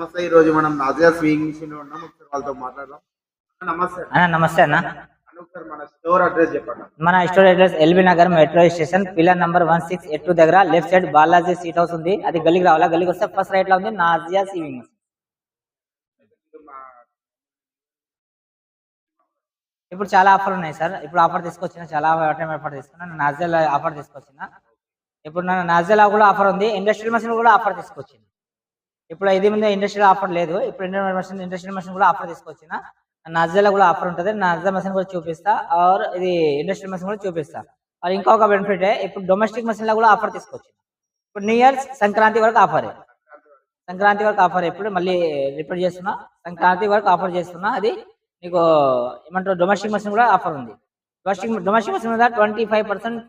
నమస్తే. ఈ రోజు మనం నాజియా స్వింగ్ మిషన్లో ఉన్నాం. ఒకసారి వాళ్ళతో మాట్లాడదాం. నమస్తే అన్న. నమస్తే అన్న. ఒకసారి మన స్టోర్ అడ్రస్ చెప్పండి మన store address LB Nagar metro station pillar number one six eight two దగ్గర left side Balaji seat house ఉంది. అది గల్లీకి రావాలా? గల్లీకి వస్తే ఫస్ట్ రైట్లో ఉంది నాజియా సీవింగ్ ఇప్పుడు చాలా ఆఫర్ ఉన్నాయి సార్. ఇప్పుడు ఆఫర్ తీసుకొచ్చిన చాలా ఆఫర్ తీసుకున్నా. నాజియా ఆఫర్ తీసుకొచ్చిన. ఇప్పుడు నా నాజియాలో కూడా ఆఫర్ ఉంది. ఇండస్ట్రియల్ మెషిన్ కూడా ఆఫర్ తీసుకొచ్చింది ఇప్పుడు ఇది మంది ఇండస్ట్రియల్ ఆఫర్ లేదు. ఇప్పుడు ఇండియన్ మెషిన్ ఇండస్ట్రియల్ మెషిన్ కూడా ఆఫర్ తీసుకొచ్చిన. నాజియాలో కూడా ఆఫర్ ఉంటుంది. నాజియా మెషిన్ కూడా చూపిస్తా. ఆర్ ఇది ఇండస్ట్రియల్ మెషిన్ కూడా చూపిస్తా. మరి ఇంకొక బెనిఫిట్ ఇప్పుడు డొమెస్టిక్ మెషిన్లో కూడా ఆఫర్ తీసుకొచ్చింది ఇప్పుడు న్యూ ఇయర్ సంక్రాంతి వరకు ఆఫర్ సంక్రాంతి వరకు ఆఫర్ ఇప్పుడు మళ్ళీ రిపీట్ చేస్తున్నా. సంక్రాంతి వరకు ఆఫర్ చేస్తున్నా. అది నీకు ఏమంటారు డొమెస్టిక్ మెషిన్ కూడా ఆఫర్ ఉంది. డొమెస్టిక్ డొమెస్టిక్ మెషిన్ మీద twenty five percent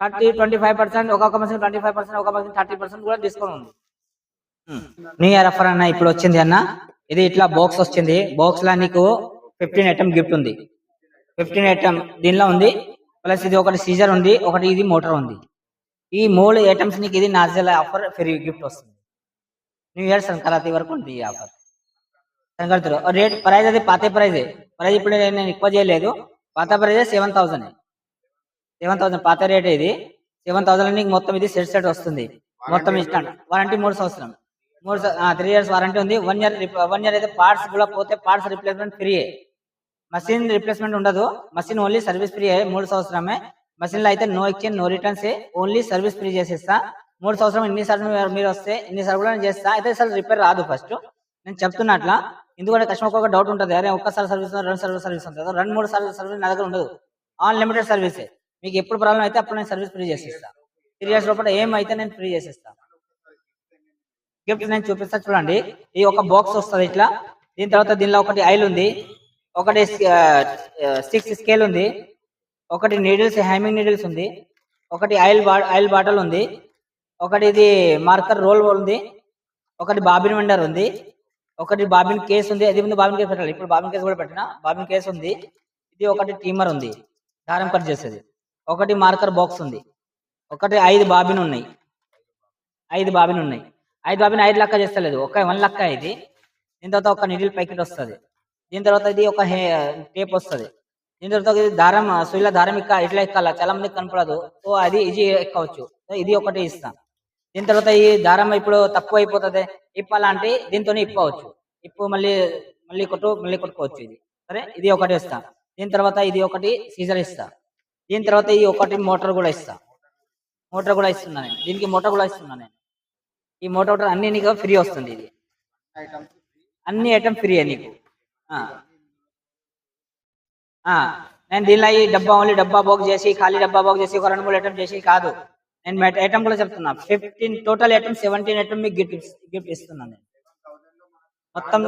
thirty twenty five percent ఒక్కొక్క మెషిన్ ట్వంటీ ఫైవ్ పర్సెంట్ ఒక్కొక్క మెషిన్ థర్టీ పర్సెంట్ కూడా డిస్కౌంట్ ఉంది. న్యూ ఇయర్ ఆఫర్ అన్న ఇప్పుడు వచ్చింది అన్న. ఇది ఇట్లా బాక్స్ వచ్చింది. బాక్స్లో నీకు ఫిఫ్టీన్ ఐటమ్ గిఫ్ట్ ఉంది. ఫిఫ్టీన్ ఐటమ్ దీనిలో ఉంది. ప్లస్ ఇది ఒకటి సీజర్ ఉంది. ఒకటి ఇది మోటార్ ఉంది. ఈ మూడు ఐటమ్స్ నీకు ఇది నాజల్ ఆఫర్ ఫ్రీ గిఫ్ట్ వస్తుంది. న్యూ ఇయర్ సంక్రాంతి వరకు ఉంది ఈ ఆఫర్ సంక్రాంతిలో రేట్ ప్రైస్ అది పాత ప్రైజే ప్రైస్ ఇప్పుడు నేను ఎక్కువ చేయలేదు. పాత ప్రైజే సెవెన్ థౌసండ్ సెవెన్ థౌసండ్ పాత రేట్ ఇది. సెవెన్ థౌసండ్ నీకు మొత్తం ఇది సెట్ సెట్ వస్తుంది. మొత్తం ఇస్తాను. వారంటీ మూడు సంవత్సరం మూడు త్రీ ఇయర్స్ వారంటీ ఉంది. వన్ ఇయర్ వన్ ఇయర్ అయితే పార్ట్స్ కూడా పోతే parts replacement free machine replacement ఉండదు. మసీన్ ఓన్లీ సర్వీస్ ఫ్రీ మూడు సంవత్సరమే. మసీన్లో అయితే no exchange no returns only service free చేసేస్తా. మూడు సంవత్సరం ఎన్నిసార్లు మీరు- మీరు వస్తే ఎన్నిసార్లు కూడా నేను చేస్తా. అయితే సార్ రిపేర్ రాదు ఫస్ట్ నేను చెప్తున్నట్లా ఎందుకంటే కస్టమర్ ఒక డౌట్ ఉంటుంది. అరే ఒక్కసారి సర్వీస్ రెండు సర్వీస్ సర్వీస్ ఉంటుంది? రెండు మూడు సార్లు సర్వీస్ నా దగ్గర ఉండదు. అన్లిమిటెడ్ సర్వీస్ మీకు ఎప్పుడు ప్రాబ్లం అయితే అప్పుడు నేను సర్వీస్ ఫ్రీ చేసేస్తాను త్రీ ఇయర్స్ లోపల ఏమైతే నేను ఫ్రీ చేసేస్తాను గిఫ్ట్ నేను చూపిస్తా చూడండి. ఈ ఒక బాక్స్ వస్తుంది ఇట్లా. దీని తర్వాత దీనిలో ఒకటి ఆయిల్ ఉంది. ఒకటి సిక్స్ స్కేల్ ఉంది. ఒకటి నీడిల్స్ హ్యామింగ్ నీడిల్స్ ఉంది. ఒకటి ఆయిల్ బా ఆయిల్ బాటిల్ ఉంది. ఒకటి ఇది మార్కర్ రోల్ ఉంది. ఒకటి బాబిన్ వెండర్ ఉంది. ఒకటి బాబిన్ కేస్ ఉంది. అది ముందు బాబిన్ కేస్ పెట్టాలి. ఇప్పుడు బాబిన్ కేస్ కూడా పెట్టిన బాబిన్ కేస్ ఉంది. ఇది ఒకటి టీమర్ ఉంది. దారం కట్ చేసేది. ఒకటి మార్కర్ బాక్స్ ఉంది. ఒకటి ఐదు బాబిన్ ఉన్నాయి. ఐదు బాబిన్ ఉన్నాయి. ఐదు బాబీని ఐదు లక్క చేస్తలేదు. ఒక వన్ లక్క ఇది. దీని తర్వాత ఒక నిడిల్ ప్యాకెట్ వస్తుంది. దీని తర్వాత ఇది ఒక హే టేప్ వస్తుంది. దీని తర్వాత ఇది దారం సుయిల దారం ఎక్క ఇట్లా ఎక్కాల. చాలా మంది కనపడదు. సో అది ఇది ఎక్కవచ్చు. సో ఇది ఒకటి ఇస్తాం. దీని తర్వాత ఈ దారం ఇప్పుడు తక్కువ అయిపోతుంది. ఇప్పాలంటే దీంతో ఇప్పవచ్చు. ఇప్పు మళ్ళీ మళ్ళీ కొట్టు మళ్ళీ కొట్టుకోవచ్చు ఇది. సరే? ఇది ఒకటి ఇస్తా. దీని తర్వాత ఇది ఒకటి సీజర్ ఇస్తా. దీని తర్వాత ఈ ఒకటి మోటార్ కూడా ఇస్తా. మోటార్ కూడా ఇస్తున్నా నేను. దీనికి మోటార్ కూడా ఇస్తున్నా నేను. ఈ మోటోటర్ అన్ని నీకు ఫ్రీ వస్తుంది ఇది. అన్ని ఐటమ్ ఫ్రీ నీకు. ఆ, నేను దీనిలో ఈ డబ్బా ఓన్లీ డబ్బా బాక్స్ చేసి ఖాళీ డబ్బా బాక్స్ చేసి ఒక రెండు మూడు ఐటమ్ చేసి కాదు. నేను ఐటమ్ కూడా చెప్తున్నా. Fifteen total item seventeen item మీకు గిఫ్ట్ గిఫ్ట్ ఇస్తున్నాను నేను. మొత్తం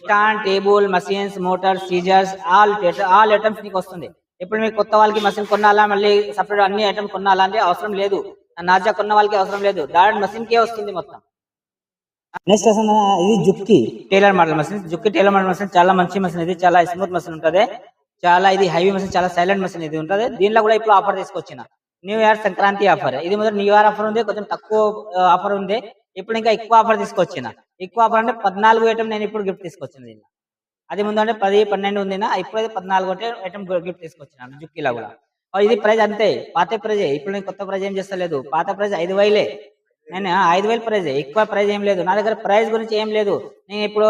stand table machines motor scissors all all items నీకు వస్తుంది. ఇప్పుడు మీకు కొత్త వాళ్ళకి మసీన్ కొనాలా మళ్ళీ సపరేట్ అన్ని ఐటమ్ కొనాలా అంటే అవసరం లేదు. నాజా కొన్న వాళ్ళకి అవసరం లేదు. డైరెక్ట్ మషిన్ కే వస్తుంది మొత్తం. నెక్స్ట్ అసలు ఇది Juki tailor model machine Juki tailor model machine చాలా మంచి మషిన్ ఇది చాలా స్మూత్ మషిన్ ఉంటది. చాలా ఇది హైవీ మషిన్ చాలా సైలెంట్ మషిన్ ఇది ఉంటది. దీనిలో కూడా ఇప్పుడు ఆఫర్ తీసుకొచ్చిన. న్యూ ఇయర్ సంక్రాంతి ఆఫర్ ఇది మొదటి న్యూ ఇయర్ ఆఫర్ ఉంది కొంచెం తక్కువ ఆఫర్ ఉంది. ఇప్పుడు ఇంకా ఎక్కువ ఆఫర్ తీసుకొచ్చిన. ఎక్కువ ఆఫర్ అంటే పద్నాలుగు ఐటమ్ నేను ఇప్పుడు గిఫ్ట్ తీసుకొచ్చిన దీనిలో. అది ముందు అంటే పది పన్నెండు ఉంది ఇప్పుడు పద్నాలుగు ఐటమ్ గిఫ్ట్ తీసుకొచ్చిన జుక్కిలా కూడా. ఇది ప్రైజ్ అంతే. పాత ప్రైజ్. ఇప్పుడు నేను కొత్త ప్రైజ్ ఏం చేస్తలేదు. పాత ప్రైజ్ ఐదు వేలే. నేను ఐదు వేల ప్రైజ్. ఎక్కువ ప్రైజ్ ఏం లేదు. నా దగ్గర ప్రైజ్ గురించి ఏం లేదు. నేను ఇప్పుడు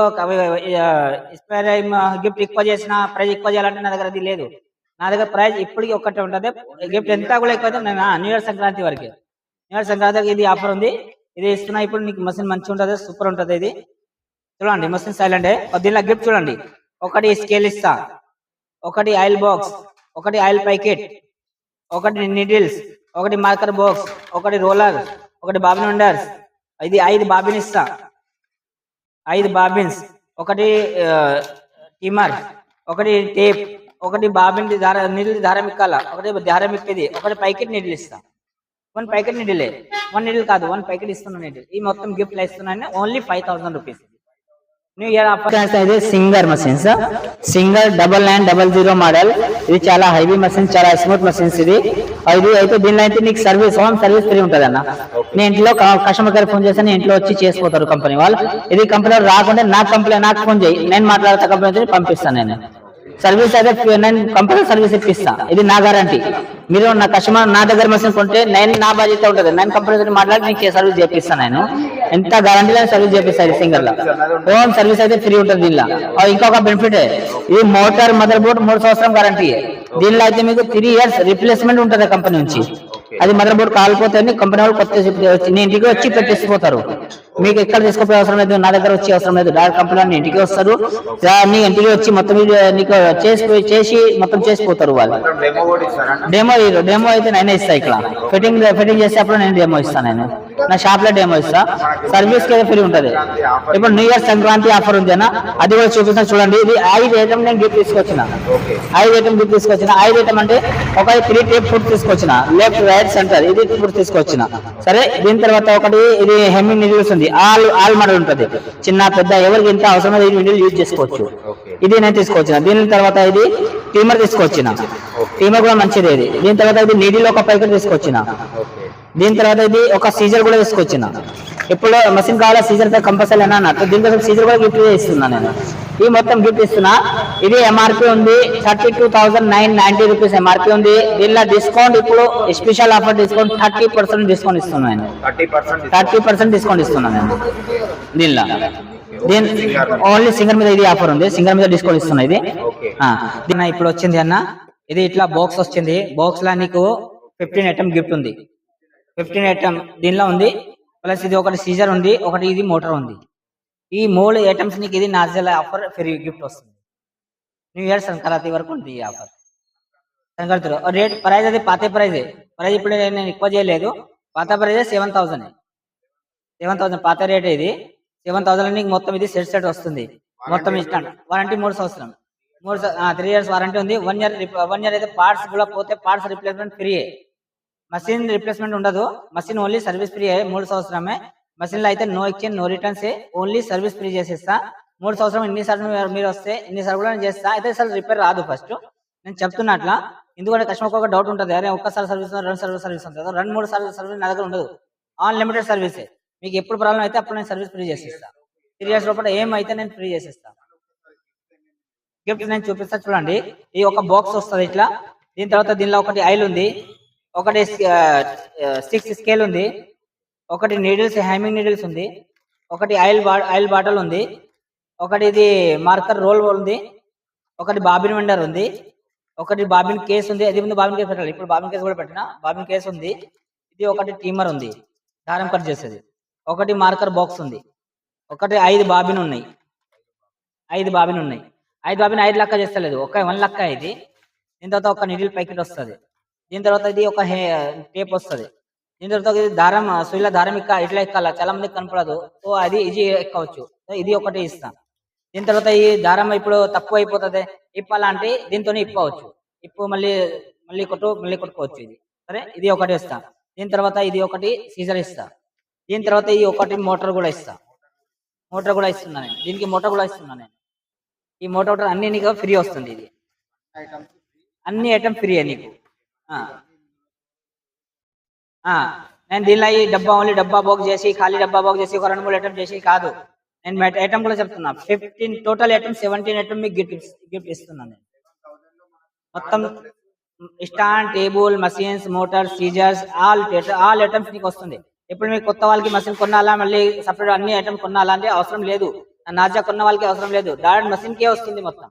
గిఫ్ట్ ఎక్కువ చేసిన ప్రైజ్ ఎక్కువ చేయాలంటే నా దగ్గర అది లేదు. నా దగ్గర ప్రైజ్ ఇప్పటికి ఒక్కటే ఉంటుంది. గిఫ్ట్ ఎంత కూడా ఎక్కువ నేను న్యూ ఇయర్ సంక్రాంతి వరకు. న్యూ ఇయర్ సంక్రాంతికి ఇది ఆఫర్ ఉంది. ఇది ఇస్తున్నా ఇప్పుడు నీకు మషిన్ మంచిగా ఉంటుంది సూపర్ ఉంటుంది ఇది. చూడండి మషిన్ సైలెంట్ దీనిలో గిఫ్ట్ చూడండి. ఒకటి స్కేల్ ఇస్తా. ఒకటి ఆయిల్ బాక్స్. ఒకటి ఆయిల్ ప్యాకెట్. ఒకటి నిడిల్స్ ఒకటి మార్కర్ బాక్స్ ఒకటి రోలర్ ఒకటి బాబిన్ ఉండర్స్ ఇది ఐదు బాబిన్ ఇస్తా. ఐదు బాబిన్స్ ఒకటి టిమర్ ఒకటి టేప్ ఒకటి బాబిన్ ధార నీళ్ళు దారం ఎక్కాల ఒకటి దారం ఎక్కేది ఒకటి ప్యాకెట్ నీళ్ళు ఇస్తా. వన్ ప్యాకెట్ నీడిలే వన్ నీడిల్ కాదు వన్ ప్యాకెట్ ఇస్తున్నా నీడిల్ ఈ మొత్తం గిఫ్ట్ ఇస్తున్నాను only five thousand rupees new year Singer machines Singer double nine double zero model ఇది చాలా హెవీ మషిన్స్ చాలా స్మూత్ మషిన్స్ ఇది ఇది అయితే దీనిలో అయితే నీకు సర్వీస్ హోమ్ సర్వీస్ ఫ్రీ ఉంటుంది అన్న నేను ఇంట్లో కస్టమర్ కేర్ ఫోన్ చేస్తే నేను ఇంట్లో వచ్చి చేసిపోతారు కంపెనీ వాళ్ళు. ఇది కంపెనీ రాకుండా నా కంపెనీ నాకు ఫోన్ చేయి నేను మాట్లాడతా కంపెనీ పంపిస్తాను నేను సర్వీస్ అయితే నేను కంపెనీ సర్వీస్ ఇప్పిస్తా ఇది నా గ్యారంటీ మీరు నా కస్టమర్ నా దగ్గర మెషిన్ కొంటే నేను నా బాధ్యత ఉంటుంది నేను కంపెనీ మాట్లాడి మీకు సర్వీస్ చేపిస్తాను నేను ఎంత గ్యారంటీ లేని సర్వీస్ చేపిస్తాను సింగర్లో. హోమ్ సర్వీస్ అయితే ఫ్రీ ఉంటుంది దీనిలో. ఇంకొక బెనిఫిట్ ఇది మోటార్ మదర్ బోర్డ్ మూడు సంవత్సరం గ్యారంటీ దీనిలో అయితే మీకు త్రీ ఇయర్స్ రిప్లేస్మెంట్ ఉంటుంది కంపెనీ నుంచి. అది మదర్ బోర్డ్ కాలిపోతే కంపెనీ వాళ్ళు కొత్త నీ ఇంటికి వచ్చి పెట్టేసిపోతారు. మీకు ఎక్కడ తీసుకుపోయే అవసరం లేదు నా దగ్గర వచ్చే అవసరం లేదు. డైరెక్ట్ కంపెనీ వాళ్ళు నీ ఇంటికి వస్తారు. నీ ఇంటికి వచ్చి మొత్తం నీకు చేసి చేసి మొత్తం చేసిపోతారు వాళ్ళు. డెమో డెమో అయితే నేనే ఇస్తా ఇక్కడ. ఫిట్టింగ్ ఫిట్టింగ్ చేసేటప్పుడు నేను డెమో ఇస్తాను నేను. నా షాప్లో డెమో ఇస్తా. సర్వీస్కి ఫ్రీ ఉంటది. ఇప్పుడు న్యూ ఇయర్ సంక్రాంతి ఆఫర్ ఉంది అన్న అది కూడా చూపిస్తాను చూడండి. ఇది ఐదు ఐటమ్ నేను గిఫ్ట్ తీసుకొచ్చిన. ఐదు ఐటమ్ గిఫ్ట్ తీసుకొచ్చిన. ఐదు ఐటమ్ అంటే ఒక త్రీ టేప్ ఫుడ్ తీసుకొచ్చిన. లెఫ్ట్ రైట్ సెంటర్ ఇది ఫుడ్ తీసుకొచ్చిన. సరే దీని తర్వాత ఒకటి ఇది హెమ్మింగ్ నిడిల్స్ ఉంది. ఆల్ ఆల్ మోడల్ ఉంటుంది. చిన్న పెద్ద ఎవరికి ఎంత అవసరమో ఈ నిడిల్ యూజ్ చేసుకోవచ్చు. ఇది నేను తీసుకొచ్చిన. దీని తర్వాత ఇది టీమర్ తీసుకొచ్చిన. టీమర్ కూడా మంచిది ఇది. దీని తర్వాత ఇది నీడిల్ ఒక ప్యాకెట్ తీసుకొచ్చిన. దీని తర్వాత ఇది ఒక సీజర్ కూడా తీసుకొచ్చిన. ఇప్పుడు మషిన్ కావాలా సీజర్తో కంపల్సరీ అని అన్నట్టు దీనికోసం సీజర్ కూడా గిఫ్ట్ ఇస్తున్నా నేను. ఈ మొత్తం గిఫ్ట్ ఇస్తున్నా. ఇది ఎంఆర్పి ఉంది. Thirty two thousand nine ninety rupees MRP ఉంది. దీనిలో డిస్కౌంట్ ఇప్పుడు special offer discount thirty percent discount ఇస్తున్నాను నేను. థర్టీ పర్సెంట్ డిస్కౌంట్ ఇస్తున్నాను నేను. దీనిలో. దీని ఓన్లీ సింగర్ మీద ఇది ఆఫర్ ఉంది. సింగర్ మీద డిస్కౌంట్ ఇస్తున్నా ఇది. దీని ఇప్పుడు వచ్చింది అన్న. ఇది ఇట్లా బాక్స్ వచ్చింది. బాక్స్లో నీకు ఫిఫ్టీన్ ఐటమ్ గిఫ్ట్ ఉంది. ఫిఫ్టీన్ ఐటమ్ దీనిలో ఉంది. ప్లస్ ఇది ఒకటి సీజర్ ఉంది ఒకటి ఇది మోటార్ ఉంది. ఈ మూడు ఐటమ్స్ నీకు ఇది నాజల్ ఆఫర్ ఫ్రీ గిఫ్ట్ వస్తుంది. న్యూ ఇయర్ సంక్రాంతి వరకు ఉంది ఈ ఆఫర్ సంక్రాంతిలో. రేట్ ప్రైస్ అది పాత ప్రైజే ప్రైస్ ఇప్పుడు నేను ఎక్కువ చేయలేదు. పాత ప్రైజే సెవెన్ థౌసండ్ సెవెన్ థౌసండ్ పాత రేట్ ఇది. సెవెన్ థౌసండ్ నీకు మొత్తం ఇది సెట్ సెట్ వస్తుంది. మొత్తం ఇష్టం వారంటీ మూడు సంవత్సరం. మూడు త్రీ ఇయర్స్ వారంటీ ఉంది. వన్ ఇయర్ వన్ ఇయర్ అయితే పార్ట్స్ కూడా పోతే parts replacement free machine replacement ఉండదు. మషిన్ ఓన్లీ సర్వీస్ ఫ్రీ మూడు సంవత్సరమే. మషిన్లో అయితే no exchange no returns only service free చేసేస్తా. మూడు సంవత్సరం ఎన్నిసార్లు మీరు- మీరు వస్తే ఎన్నిసార్లు కూడా నేను చేస్తా. అయితే అసలు రిపేర్ రాదు ఫస్ట్ నేను చెప్తున్నట్లా ఎందుకంటే కస్టమర్ ఒక డౌట్ ఉంటుంది. అరే ఒక్కసారి సర్వీస్ రెండు సర్వీస్ సర్వీస్ ఉంటుంది? రెండు మూడు సార్లు సర్వీస్ నా దగ్గర ఉండదు. అన్లిమిటెడ్ సర్వీసే మీకు ఎప్పుడు ప్రాబ్లం అయితే అప్పుడు నేను సర్వీస్ ఫ్రీ చేసిస్తా. త్రీ ఇయర్స్ లోపల ఏమైతే నేను ఫ్రీ చేసిస్తా. గిఫ్ట్ నేను చూపిస్తా చూడండి. ఈ ఒక బాక్స్ వస్తుంది ఇట్లా. దీని తర్వాత దీనిలో ఒకటి ఆయిల్ ఉంది. ఒకటి సిక్స్ స్కేల్ ఉంది. ఒకటి నీడిల్స్ హ్యామింగ్ నీడిల్స్ ఉంది. ఒకటి ఆయిల్ ఆయిల్ బాటిల్ ఉంది. ఒకటి ఇది మార్కర్ రోల్ ఉంది. ఒకటి బాబిన్ వెండర్ ఉంది. ఒకటి బాబిన్ కేస్ ఉంది. అది ముందు బాబిన్ కేస్ పెట్టాలి. ఇప్పుడు బాబిన్ కేస్ కూడా పెట్టిన బాబిన్ కేస్ ఉంది. ఇది ఒకటి టీమర్ ఉంది. దారం కట్ చేసేది. ఒకటి మార్కర్ బాక్స్ ఉంది. ఒకటి ఐదు బాబిన్ ఉన్నాయి. ఐదు బాబిన్ ఉన్నాయి. ఐదు బాబిన్ ఐదు లక్క చేస్తలేదు. ఒక వన్ లక్క ఇది. దీని తర్వాత ఒక నిడిల్ ప్యాకెట్ వస్తుంది. దీని తర్వాత ఇది ఒక టేప్ వస్తుంది. దీని తర్వాత ఇది దారం సుయిల దారం ఎక్క ఇట్లా ఎక్కాల చాలా మందికి కనపడదు. సో అది ఇది ఎక్కవచ్చు. సో ఇది ఒకటి ఇస్తాం. దీని తర్వాత ఈ దారం ఇప్పుడు తక్కువ అయిపోతుంది ఇప్పాలంటే దీంతో ఇప్పవచ్చు. ఇప్పు మళ్ళీ మళ్ళీ కొట్టు మళ్ళీ కొట్టుకోవచ్చు ఇది. సరే ఇది ఒకటి ఇస్తా. దీని తర్వాత ఇది ఒకటి సీజర్ ఇస్తా. దీని తర్వాత ఈ ఒకటి మోటార్ కూడా ఇస్తా. మోటార్ కూడా ఇస్తున్నా నేను. దీనికి మోటార్ కూడా ఇస్తున్నా నేను. ఈ మోటార్ అన్ని నీకు ఫ్రీ వస్తుంది ఇది. అన్ని ఐటమ్ ఫ్రీ నీకు. నేను దీనిలో ఈ డబ్బా ఓన్లీ డబ్బా బాక్స్ చేసి ఖాళీ డబ్బా బాక్స్ చేసి ఒక రెండు మూడు ఐటమ్ చేసి కాదు. నేను ఐటమ్ కూడా చెప్తున్నా. Fifteen total item seventeen item మీకు గిఫ్ట్ గిఫ్ట్ ఇస్తున్నాను నేను. మొత్తం stand table machines motor scissors all all items నీకు వస్తుంది. ఇప్పుడు మీకు కొత్త వాళ్ళకి మసీన్ కొనాలా మళ్ళీ సపరేట్ అన్ని ఐటమ్ కొనాలా అంటే అవసరం లేదు. నాజా కొన్న వాళ్ళకి అవసరం లేదు. డైరెక్ట్ మసీన్కే కే వస్తుంది మొత్తం.